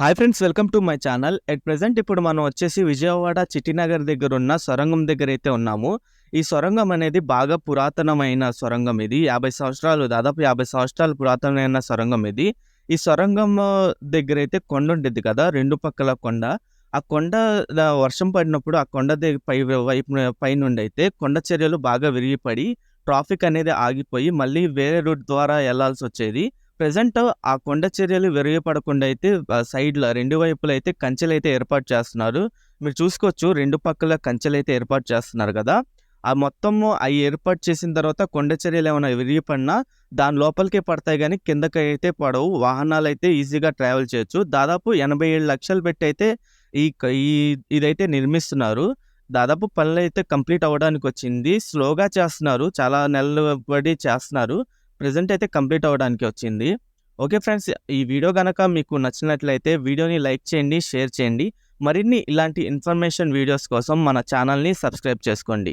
Hi friends welcome to my channel. At present ఇప్పుడు మనం వచ్చేసి విజయవాడ చిట్టినగర్ దగ్గర ఉన్న సొరంగం దగ్గర అయితే ఉన్నాము. ఈ సొరంగం అనేది బాగా పురాతనమైన సొరంగం ఇది. యాభై సంవత్సరాలు దాదాపు యాభై సంవత్సరాలు పురాతనమైన సొరంగం ఇది. ఈ సొరంగం దగ్గర అయితే కొండ ఉండేది కదా రెండు పక్కల కొండ. ఆ కొండ వర్షం పడినప్పుడు ఆ కొండ దగ్గర పై వైపు పై నుండి అయితే కొండ చర్యలు బాగా విరిగిపడి ట్రాఫిక్ అనేది ఆగిపోయి మళ్ళీ వేరే రూట్ ద్వారా వెళ్ళాల్సి వచ్చేది ప్రజెంట్ ఆ కొండ చర్యలు విరగపడకుండా అయితే సైడ్లో రెండు వైపులు అయితే కంచెలు అయితే ఏర్పాటు చేస్తున్నారు. మీరు చూసుకోవచ్చు రెండు పక్కల కంచెలు అయితే ఏర్పాటు చేస్తున్నారు కదా. ఆ మొత్తము అవి ఏర్పాటు చేసిన తర్వాత కొండ చర్యలు ఏమైనా విరిగిపడినా దాని లోపలికే పడతాయి కానీ కిందకి అయితే పడవు. వాహనాలు అయితే ఈజీగా ట్రావెల్ చేయొచ్చు. దాదాపు ఎనభై ఏడు లక్షలు పెట్టి అయితే ఈ క- ఈ ఇదైతే నిర్మిస్తున్నారు. దాదాపు పనులు అయితే కంప్లీట్ అవ్వడానికి వచ్చింది స్లోగా చేస్తున్నారు. చాలా నెలలు పడి చేస్తున్నారు. ప్రజెంట్ అయితే కంప్లీట్ అవ్వడానికి వచ్చింది. ఓకే ఫ్రెండ్స్ ఈ వీడియో కనుక మీకు నచ్చినట్లయితే వీడియోని లైక్ చేయండి షేర్ చేయండి. మరిన్ని ఇలాంటి ఇన్ఫర్మేషన్ వీడియోస్ కోసం మన ఛానల్ని సబ్స్క్రైబ్ చేసుకోండి.